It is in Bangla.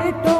muerto.